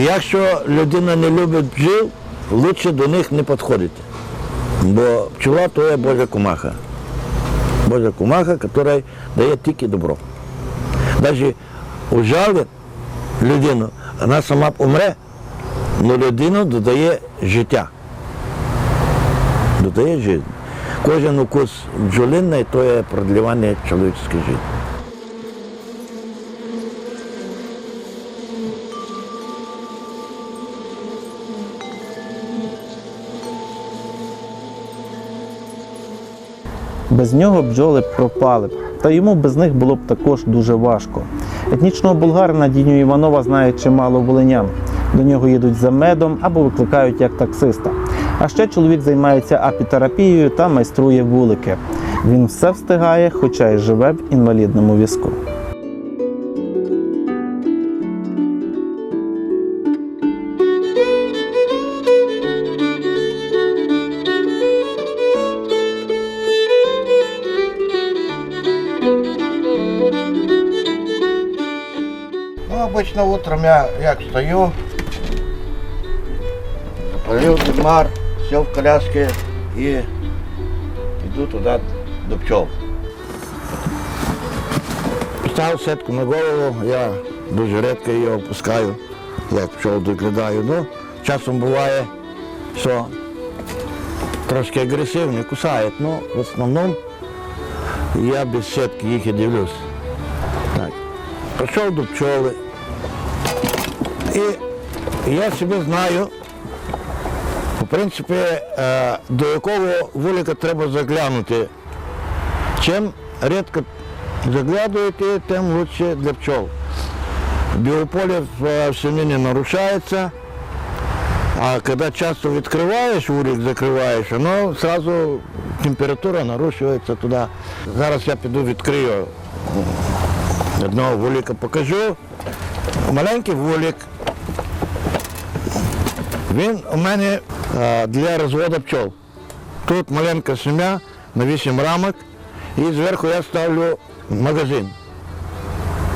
Якщо людина не любить бджіл, краще до них не підходити. Бо пчела то є Божа кумаха. Божа кумаха, яка дає тільки добро. Навіть ужалить людину, вона сама помре, але людину додає життя. Додає життя. Кожен укус бджолиної то є продлівання чоловічської життя. Без нього бджоли пропали б, та йому без них було б також дуже важко. Етнічного болгарина Діню Іванова знає чимало волинян. До нього їдуть за медом або викликають як таксиста. А ще чоловік займається апітерапією та майструє вулики. Він все встигає, хоча й живе в інвалідному візку. Обычно утром я як встаю, запалив димар, сел в коляске і йду туди до пчел. Поставив сетку на голову, я дуже рідко її опускаю, як пчел доглядаю. Ну, часом буває, що трошки агресивні, кусають, ну в основному я без сетки їх і дивлюсь. Так. Прийшов до пчоли. І я себе знаю, в принципі, е, до якого вулика треба заглянути. Чим рідко заглядуєте, тим краще для пчол. Біополе в е, не нарушається, а коли часто відкриваєш вулик, закриваєш, воно одразу температура нарушується туди. Зараз я піду відкрию одного вулика покажу. Маленький вулик. Він у мене е, для розводу пчол. Тут маленька сім'я на 8 рамок і зверху я ставлю магазин.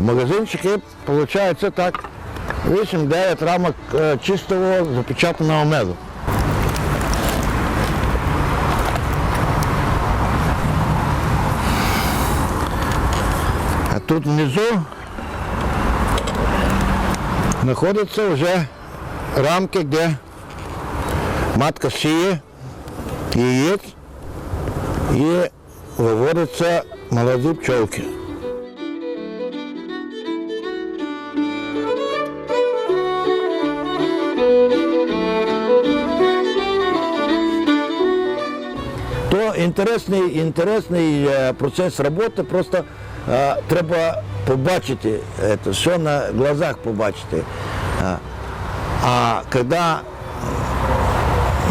Магазинчики виходить так 8-9 рамок е, чистого запечатаного меду. А тут внизу знаходяться вже рамки, де матка сіє яєць і виводяться молоді пчолки. То інтересний, інтересний е, процес роботи, просто е, треба побачити, це, що на глазах побачити. А, а коли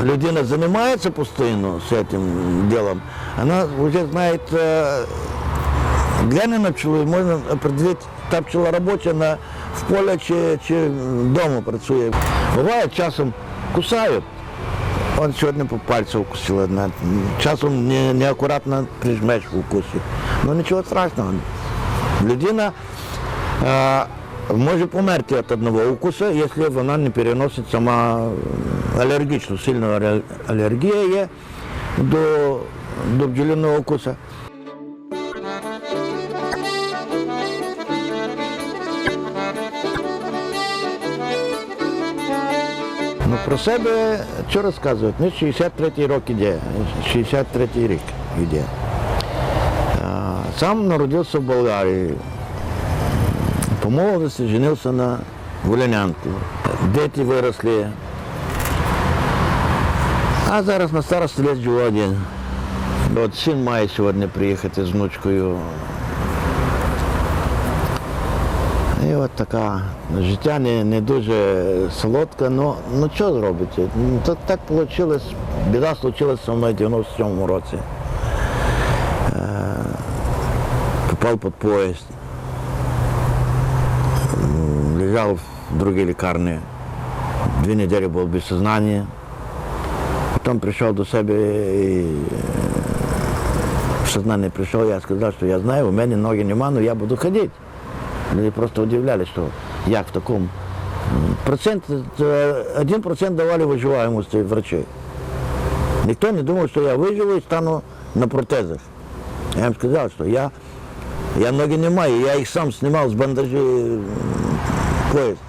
людина займається постійно з цим ділом, вона вже знає, е, гляне на пчелу, можна определити, та пчела робоча на, в полі чи, чи вдома працює. Буває часом кусають. Он сьогодні по пальцю укусила. одна. Часом не, неаккуратно прижмеш в укусі. Ну нічого страшного. Людина е, може померти від одного укусу, якщо вона не переносить сама алер- алергія є до, до бджолиного укуса. Ну, про себе що розказують? Ну, 63-й рік іде. 63-й рік іде. Сам народився в Болгарії. По молодості женився на Волянянку. Діти виросли. А зараз на старості живу один. От син має сьогодні приїхати з внучкою. І от така життя не, не дуже солодке, ну, ну що зробити? То так вийшло, біда случилась в 97-му році. Е, попав під поїзд М, Лежав в другій лікарні. Дві неділі був без сознання. Потім прийшов до себе і е, в сознання прийшов, я сказав, що я знаю, у мене ноги нема, але я буду ходити. Люди просто удивлялись, що як в такому Процент, э, один процент давали выживаемости врачей. Никто не думал, что я выживу и стану на протезах. Я им сказал, что я, я ноги не маю, я их сам снимал с бандажей поезд.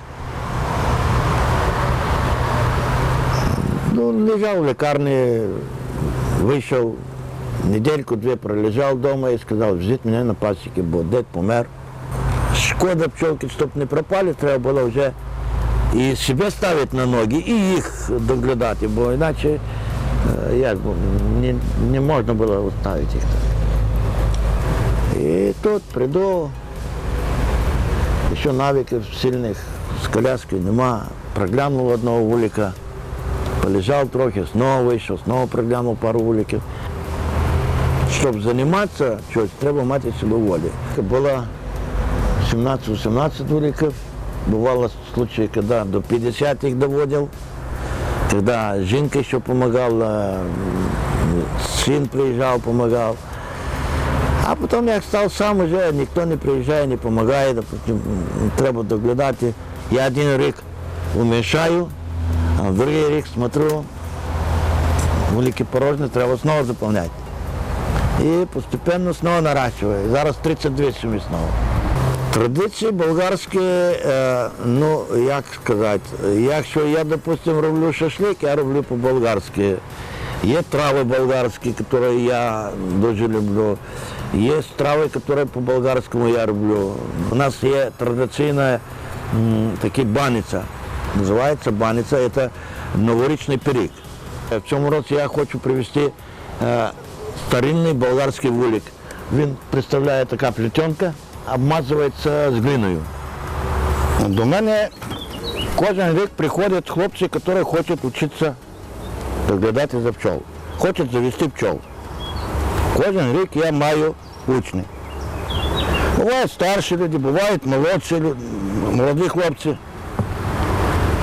Ну, лежал в лекарне, вийшов, недельку-дві пролежав вдома і сказав, жити мене на пасіки, бо дед помер. Шкода пчелки, щоб не пропали, треба було вже і себе ставити на ноги, і їх доглядати, бо іначе як, не, не можна було оставити їх. І тут прийду, ще навиків сильних з коляскою нема, проглянув одного вулика, полежав трохи, знову вийшов, знову проглянув пару вуликів. Щоб займатися щось, треба мати силу волі. Було 17-18 вуликів. Бывало случаи, когда до 50 их доводил, когда жінка ще допомагала, син приїжджав, допомагав. А потім як став сам уже, ніхто не приїжджає, не допомагає, треба доглядати. Я один рік умішаю, а другий рік смотрю, великі порожні треба знову заповняти. І постепенно знову наращує. Зараз 32 сім'ї знову. Традиції болгарські, е, ну як сказати, якщо я, допустим, роблю шашлик, я роблю по-болгарськи. Є трави болгарські, які я дуже люблю. Є страви, які по-болгарському я роблю. У нас є традиційна м, такі баниця. Називається баниця, це новорічний пиріг. В цьому році я хочу привезти е, старинний болгарський вулик. Він представляє така плетенка, обмазується з глиною. До мене кожен рік приходять хлопці, які хочуть вчитися доглядати за пчол. Хочуть завести пчол. Кожен рік я маю учні. Бувають старші люди, бувають молодші люди, молоді хлопці.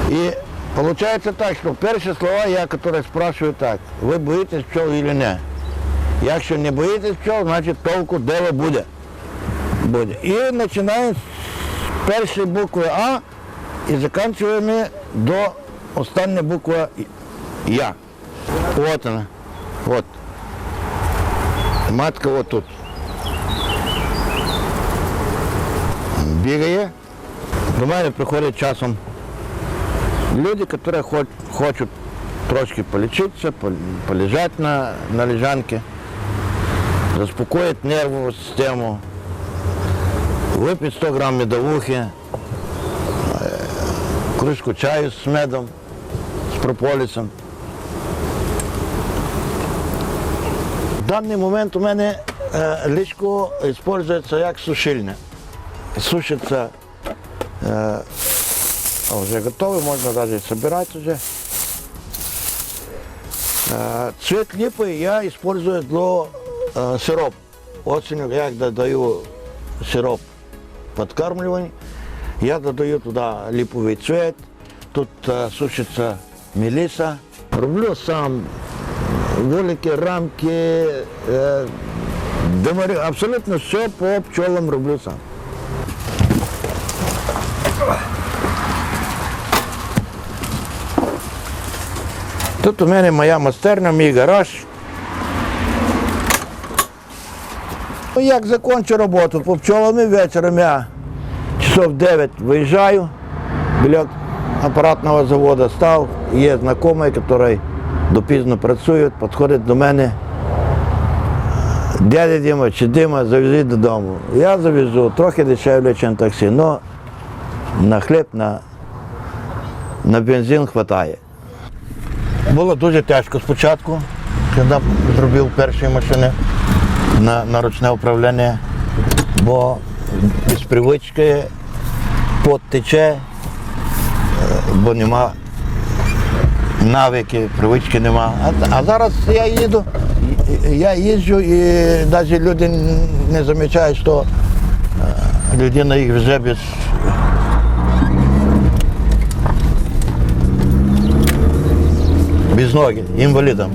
І виходить так, що перші слова я, які спрашиваю так, ви боїтесь пчол чи ні? Якщо не боїтесь пчол, значить толку дело буде. буде. І починаємо з першої букви А і закінчуємо до останньої букви Я. От вона. От. Матка от тут. Бігає. До мене приходять часом люди, які хоч, хочуть трошки полічитися, пол- полежати на, на лежанці, заспокоїти нервову систему, випити 100 грам медовухи, е, кружку чаю з медом, з прополісом. даний момент у мене е, личко використовується як сушильне. Сушиться, е, а вже готове, можна навіть збирати вже. Е, цвет липы я использую для э, сироп. Осенью я когда даю сироп подкармливания, я додаю туда липовый цвет, тут э, сушится мелиса. Роблю сам волики, рамки, э, абсолютно все по пчелам роблю сам. Тут у мене моя майстерня, мій гараж. Ну, як закінчу роботу, по пчолами вечором я часов 9 виїжджаю, біля апаратного заводу став, є знайомий, який допізно працює, підходить до мене. Дядя Діма чи Дима, завези додому. Я завезу, трохи дешевле, ніж таксі, але на хліб, на, на бензин вистачає. Було дуже тяжко спочатку, коли зробив перші машини на, на ручне управління, бо без привички пот тече, е, бо нема навики, привички нема. А, а зараз я їду, я їжджу і навіть люди не замічають, що е, людина їх вже без без ноги, інвалідом.